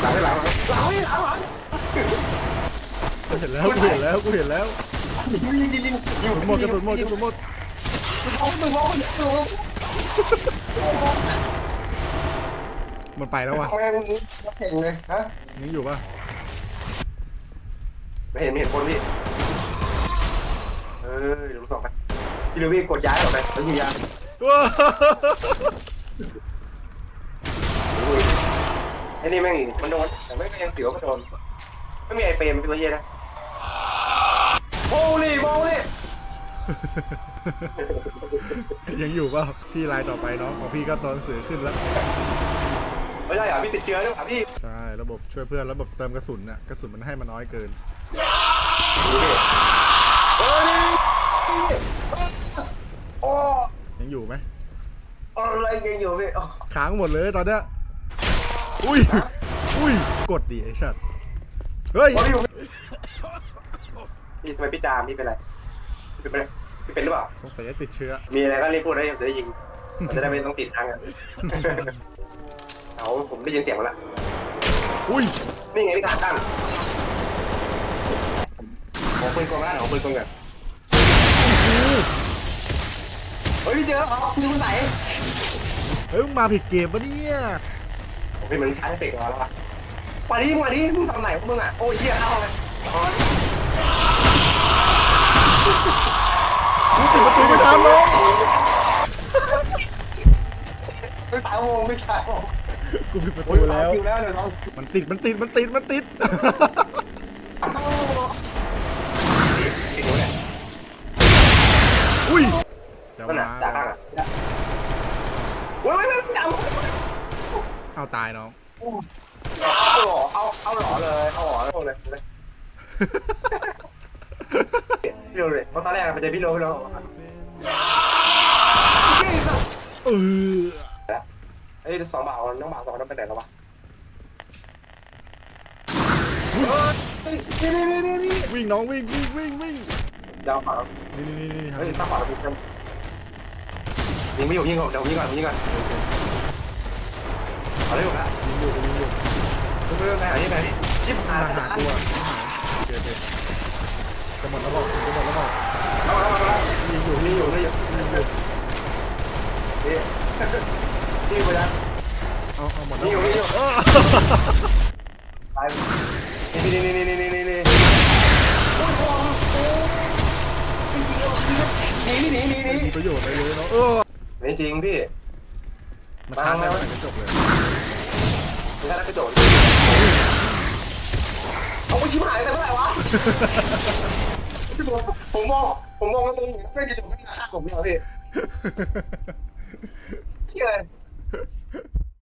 หลังให้หลังหลังให้หลังหลังกูเห็นแล้วกูเห็นแล้วกูเห็นแล้วยิงยิงยิงยิงกระสุนหมดกระสุนหมดกระสุนหมดมึงร้อยหนึ่งร้อยมันไปแล้ววะทำไมมึงเก่งเลยฮะยังอยู่ปะไม่เห็นไม่เห็นคนพี่เออเดี๋ยวรู้สองไปพี่เดวี่กดย้ายออกไปแล้วยิงยาว้า ไอ้นี่แม่งมันโดนแต่ไม่ก็ยังเสียวก็โดนไม่มีไอเปรมเป็นตัวเย่นะโอ้ลี่โอ้ลี่ ยังอยู่ปะพี่ลายต่อไปน้องของพี่ก็ตอนหนังสือขึ้นแล้ว ไม่ได้เหรอพี่ติดเชื้อด้วยเหรอพี่ใช่ ระบบช่วยเพื่อนระบบเติมกระสุนน่ะกระสุนมันให้มาน้อยเกินโอ้ยโอ้ยังอยู่ไหมอะไรกันอยู่พี่ค้างหมดเลยตอนเนี้ย อุ้ย อุ้ย กดดิไอ้สัตว์ เฮ้ยโอ้ย พี่ทำไมพี่จามพี่เป็นไรพี่เป็นพี่เป็นหรือเปล่า สงสัยจะติดเชื้อ มีอะไรก็รีบพูดได้จะได้ยิงมันจะได้ไม่ต้องติดทางกันเอาผมได้ยินเสียงมาแล้วอุ้ย นี่ไงพี่ทางตั้งขอปืนกองแล้วขอปืนกองกันเฮ้ยพี่เจออ๋อปืนมันไหนเฮ้ยมึงมาผิดเกมปะเนี่ย ผมเป็นมันช้าเฟกแล้ววะมาดิมาดิมึงทำไหนพวกมึงอะ โอ้ยเหี้ยเข้าเลยมึงปิดประตูไม่ทันน้องไม่ตายวงไม่ตายวงกูปิดประโอ้ตูแล้ว คิวแล้วเดี๋ยวน้องมันติด มันติด มันติด มันติด อุ้ยเดี๋ยวนั่นมาน่ะจากข้างอะโอ้ยไม่ไม่ไม่ เอาเอาตายน้อง เอาหล่อเอาเอาหล่อเลยเอาหล่อเลยเลยเลยพี่โรเลยเพราะตอนแรกมันจะพี่โรพี่โรเออเฮ้ยสองบ่าวน้องบ่าวสองน้องไปไหนแล้ววะนี่นี่นี่นี่นี่วิ่งน้องวิ่งวิ่งวิ่งวิ่งดาวขวานี่นี่นี่นี่เฮ้ยตั้งขวายิงยิงไม่อยู่ยิงก่อนเดี๋ยวยิงก่อนยิงก่อน เอาเลยอยู่นะยิงอยู่ยิงอยู่เรื่องไหนไหนไหนยิบหามาหาตัวโอเคโอเคจะหมดแล้วบอกจะหมดแล้วบอกเอาเอาเอายิงอยู่นี่ยิงออยู่ยู่นี่อยู่ยิงอยู่นี่นี่ไปแล้วเอาเอาหมดแล้นี่อยู่วนี่อยู่เออไปนี่นี่นี่นี่นี่นี่นี่หนีหนีหนีหนีมีประโยชน์อะไรเลยเนาะเออไม่จริงพี่มาทางได้ไหมกระจกเลยไม่ใช่นักกระโดดเอาไปชิบหายแต่เมื่อไหร่วะ ผมมอง ผมมองกระตุ้นไม่กระโดดไม่ฆ่าผมไม่เลยพี่